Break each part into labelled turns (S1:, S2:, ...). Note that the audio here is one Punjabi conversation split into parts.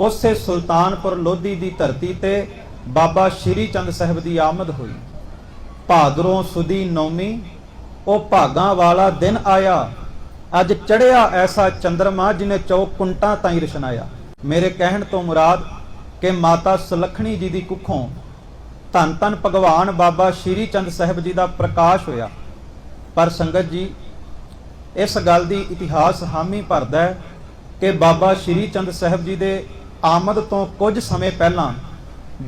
S1: ਉਸੇ ਸੁਲਤਾਨਪੁਰ ਲੋਧੀ ਦੀ ਧਰਤੀ ਤੇ ਬਾਬਾ ਸ਼੍ਰੀ ਚੰਦ ਸਾਹਿਬ ਦੀ ਆਮਦ ਹੋਈ। ਭਾਦਰੋਂ ਸੁਦੀ ਨੌਮੀ ਉਹ ਭਾਗਾਂ ਵਾਲਾ ਦਿਨ ਆਇਆ। ਅੱਜ ਚੜਿਆ ਐਸਾ ਚੰਦਰਮਾ ਜਿਨੇ ਚੌ ਕੁੰਟਾਂ ਤਾਈਂ ਰਸ਼ਨਾਇਆ। ਮੇਰੇ ਕਹਿਣ ਤੋਂ ਮੁਰਾਦ ਕਿ ਮਾਤਾ ਸੁਲੱਖਣੀ ਜੀ ਦੀ ਕੁੱਖੋਂ ਧੰਨ ਧੰਨ ਭਗਵਾਨ ਬਾਬਾ ਸ਼੍ਰੀ ਚੰਦ ਸਾਹਿਬ ਜੀ ਦਾ ਪ੍ਰਕਾਸ਼ ਹੋਇਆ। ਪਰ ਸੰਗਤ ਜੀ, ਇਸ ਗੱਲ ਦੀ ਇਤਿਹਾਸ ਹਾਮੀ ਭਰਦਾ ਹੈ ਕਿ ਬਾਬਾ ਸ਼੍ਰੀ ਚੰਦ ਸਾਹਿਬ ਜੀ ਦੇ ਆਮਦ ਤੋਂ ਕੁਝ ਸਮੇਂ ਪਹਿਲਾਂ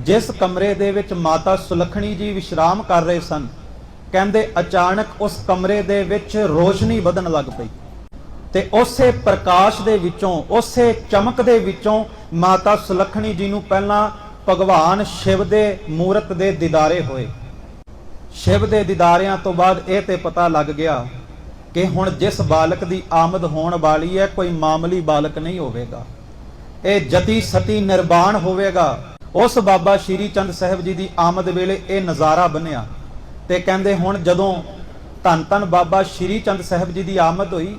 S1: ਜਿਸ ਕਮਰੇ ਦੇ ਵਿੱਚ ਮਾਤਾ ਸੁਲੱਖਣੀ ਜੀ ਵਿਸ਼ਰਾਮ ਕਰ ਰਹੇ ਸਨ, ਕਹਿੰਦੇ ਅਚਾਨਕ ਉਸ ਕਮਰੇ ਦੇ ਵਿੱਚ ਰੋਸ਼ਨੀ ਵਧਣ ਲੱਗ ਪਈ ਤੇ ਉਸੇ ਪ੍ਰਕਾਸ਼ ਦੇ ਵਿੱਚੋਂ, ਉਸੇ ਚਮਕ ਦੇ ਵਿੱਚੋਂ ਮਾਤਾ ਸੁਲੱਖਣੀ ਜੀ ਨੂੰ ਪਹਿਲਾਂ ਭਗਵਾਨ ਸ਼ਿਵ ਦੇ ਮੂਰਤ ਦੇ ਦੀਦਾਰੇ ਹੋਏ। ਸ਼ਿਵ ਦੇ ਦੀਦਾਰਿਆਂ ਤੋਂ ਬਾਅਦ ਇਹ ਤੇ ਪਤਾ ਲੱਗ ਗਿਆ ਕਿ ਹੁਣ ਜਿਸ ਬਾਲਕ ਦੀ ਆਮਦ ਹੋਣ ਵਾਲੀ ਹੈ, ਕੋਈ ਮਾਮੂਲੀ ਬਾਲਕ ਨਹੀਂ ਹੋਵੇਗਾ। ਇਹ ਜਤੀ ਸਤੀ ਨਿਰਵਾਣ ਹੋਵੇਗਾ। ਉਸ ਬਾਬਾ ਸ਼੍ਰੀ ਚੰਦ ਸਾਹਿਬ ਜੀ ਦੀ ਆਮਦ ਵੇਲੇ ਇਹ ਨਜ਼ਾਰਾ ਬਣਿਆ ਤੇ ਕਹਿੰਦੇ ਹੁਣ ਜਦੋਂ ਧੰਨ ਧੰਨ ਬਾਬਾ ਸ਼੍ਰੀ ਚੰਦ ਸਾਹਿਬ ਜੀ ਦੀ ਆਮਦ ਹੋਈ,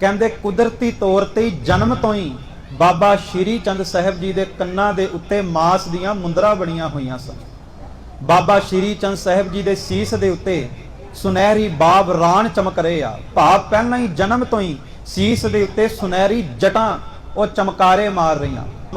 S1: ਕਹਿੰਦੇ ਕੁਦਰਤੀ ਤੌਰ ਤੇ ਜਨਮ ਤੋਂ ਹੀ ਬਾਬਾ ਸ਼੍ਰੀ ਚੰਦ ਸਾਹਿਬ ਜੀ ਦੇ ਕੰਨਾਂ ਦੇ ਉੱਤੇ ਮਾਸ ਦੀਆਂ ਮੁੰਦਰਾ ਬਣੀਆਂ ਹੋਈਆਂ ਸਨ। ਬਾਬਾ ਸ਼੍ਰੀ ਚੰਦ ਸਾਹਿਬ ਜੀ ਦੇ ਸੀਸ ਦੇ ਉੱਤੇ ਸੁਨਹਿਰੀ ਬਾਬ ਰਾਣ ਚਮਕ ਰਹੇ ਆ। ਭਾਵ ਪਹਿਲਾਂ ਹੀ ਜਨਮ ਤੋਂ ਹੀ ਸੀਸ ਦੇ ਉੱਤੇ ਸੁਨਹਿਰੀ ਜਟਾਂ ਉਹ ਚਮਕਾਰੇ ਮਾਰ ਰਹੀਆਂ।